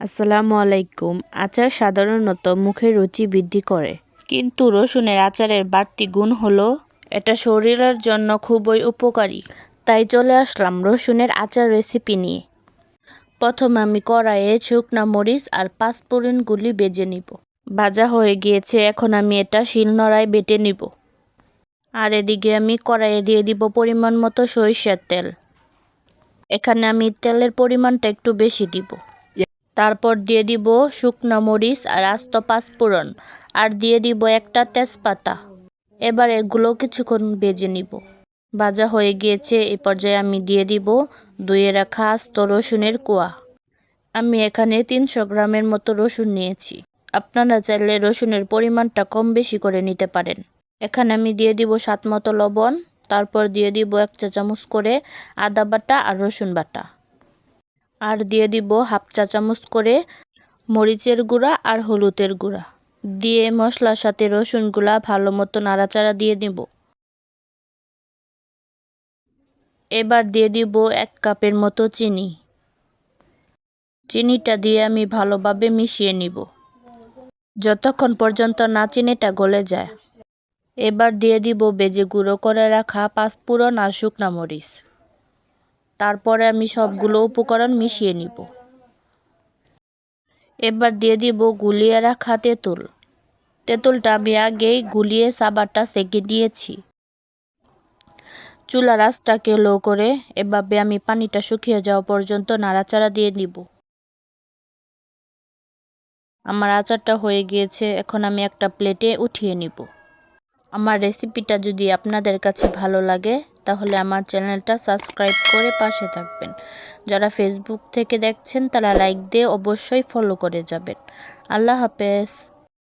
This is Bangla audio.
আসসালামু আলাইকুম। আচার সাধারণত মুখের রুচি বৃদ্ধি করে। কিন্তু রসুনের আচারের বাড়তি গুণ হলো এটা শরীরের জন্য খুবই উপকারী। তাই চলে আসলাম রসুনের আচার রেসিপি নিয়ে। প্রথমে আমি কড়াইয়ে শুকনা মরিচ আর পাঁচফোড়নগুলি বেজে নিব। ভাজা হয়ে গিয়েছে এখন আমি এটা শিলনোড়ায় বেটে নিব। আর এদিকে আমি কড়াইয়ে দিয়ে দিব পরিমাণ মতো সরিষার তেল। এখানে আমি তেলের পরিমাণটা একটু বেশি দিব। তারপর দিয়ে দিব শুকনো মরিচ আর আস্ত পাঁচফোড়ন আর দিয়ে দিব একটা তেজপাতা। এবার এগুলো কিছুক্ষণ ভেজে নিব। ভাজা হয়ে গিয়েছে এই পর্যায়ে আমি দিয়ে দিব ধুয়ে রাখা আস্ত রসুনের কোয়া। আমি এখানে তিনশো গ্রামের মতো রসুন নিয়েছি। আপনারা চাইলে রসুনের পরিমাণটা কম বেশি করে নিতে পারেন। এখানে আমি দিয়ে দিব স্বাদ মতো লবণ, তারপর দিয়ে দিব এক চা চামচ করে আদা বাটা আর রসুন বাটা। আর দিয়ে দিব হাফ চা চামচ করে মরিচের গুঁড়া আর হলুদের গুঁড়া। দিয়ে মশলার সাথে রসুনগুলা ভালো মতো নাড়াচাড়া দিয়ে দিব। এবার দিয়ে দিব এক কাপের মতো চিনি। চিনিটা দিয়ে আমি ভালোভাবে মিশিয়ে নিব। যতক্ষণ পর্যন্ত না চিনিটা গলে যায়। এবার দিয়ে দিব বেজে গুঁড়ো করে রাখা পাঁচ পাঁচফোড়ন আর শুকনা মরিচ। তারপরে আমি সবগুলো উপকরণ মিশিয়ে নিব। এবার দিয়ে দিব গুলিয়ে রাখা তেঁতুল। তেঁতুলটা আমি আগেই গুলিয়ে সাবারটা সেঁকে দিয়েছি চুলা আঁচটাকে লো করে এভাবে আমি পানিটা শুকিয়ে যাওয়া পর্যন্ত নাড়াচাড়া দিয়ে দিব আমার আচারটা হয়ে গিয়েছে, এখন আমি একটা প্লেটে উঠিয়ে নিব। আমার রেসিপিটা যদি আপনাদের কাছে ভালো লাগে, তাহলে আমার চ্যানেলটা সাবস্ক্রাইব করে পাশে থাকবেন। যারা ফেসবুক থেকে দেখছেন, তারা লাইক দিয়ে অবশ্যই ফলো করে যাবেন। আল্লাহ হাফেজ।